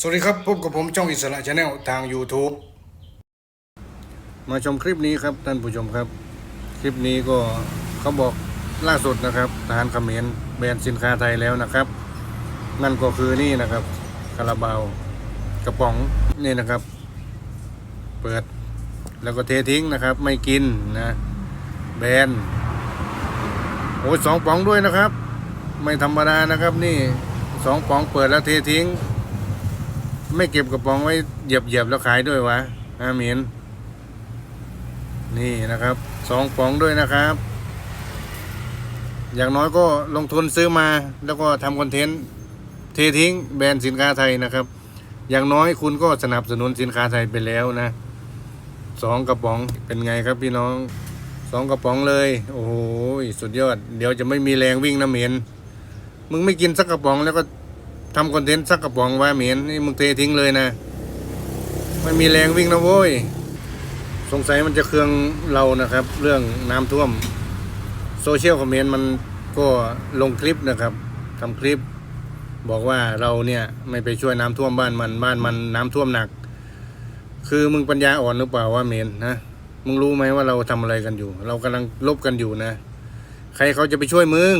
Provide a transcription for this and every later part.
สวัสดีครับพบกับผมจ้องอิสระชาแนลทาง YouTube มาชมคลิปนี้ครับท่านผู้ชมครับ คลิปนี้ก็เขาบอกล่าสุดนะครับทหารเขมรแบนสินค้าไทยแล้วนะครับ นั่นก็คือนี่นะครับคาราบาวกระป๋องนี่นะครับ เปิดแล้วก็เททิ้งนะครับ ไม่กินนะแบนโอ้ยสองป๋องด้วยนะครับ ไม่ธรรมดานะครับ นี่สองป๋องเปิดแล้วเททิ้ง ไม่เก็บกระป๋องไว้เหยียบเหยียบแล้วขายด้วยวะอาเมียนนี่นะครับสองป๋องด้วยนะครับ อย่างน้อยก็ลงทุนซื้อมาแล้วก็ทำคอนเทนต์เททิ้งแบรนด์สินค้าไทยนะครับ อย่างน้อยคุณก็สนับสนุนสินค้าไทยไปแล้วนะสองกระป๋องเป็นไงครับพี่น้องสองกระป๋องเลย โอ้โหสุดยอด เดี๋ยวจะไม่มีแรงวิ่งนะเหม็นมึงไม่กินสักกระป๋องแล้วก็ ทำคอนเทนต์สักกระป๋องว่าเหม็นนี่มึงเททิ้งเลยนะ ไม่มีแรงวิ่งนะโว้ย สงสัยมันจะเคืองเรานะครับ เรื่องน้ำท่วม โซเชียลคอมเมนต์มันก็ลงคลิปนะครับทำคลิป บอกว่าเราเนี่ยไม่ไปช่วยน้ำท่วมบ้านมันบ้านมันน้ำท่วมหนัก คือมึงปัญญาอ่อนหรือเปล่าว่าเมนนะมึงรู้ไหมว่าเราทำอะไรกันอยู่ เรากำลังลบกันอยู่นะ ใครเขาจะไปช่วยมึง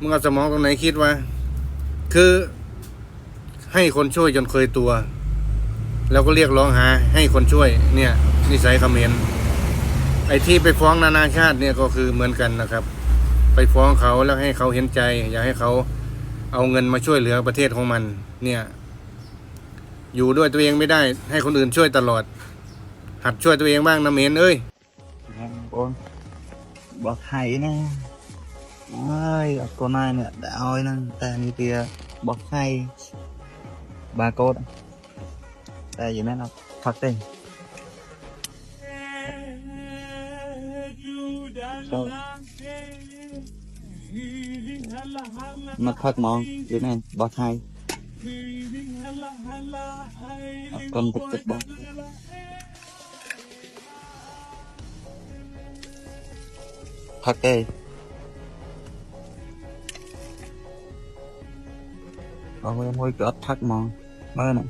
มึงเอาสมองตรงไหนคิดวะ คือให้คนช่วยจนเคยตัว แล้วก็เรียกร้องหาให้คนช่วยเนี่ย นิสัยเขมรไอ้ที่ไปฟ้องนานาชาติเนี่ยก็คือเหมือนกันนะครับ ไปฟ้องเขาแล้วให้เขาเห็นใจ อยากให้เขาเอาเงินมาช่วยเหลือประเทศของมัน เนี่ย อยู่ด้วยตัวเองไม่ได้ ให้คนอื่นช่วยตลอด หัดช่วยตัวเองบ้างนะเมนเอ้ยบอกไห้นะ Ai, con này nè, đã hơi nè, ta như kia bọc hay Ba cốt Ta gì mấy nó thật tình. Sao? Mà khắc mong, dưới này bọc hay Con thịt thịt bọc Thật kì. còn em hơi cướp thắt mòn mới này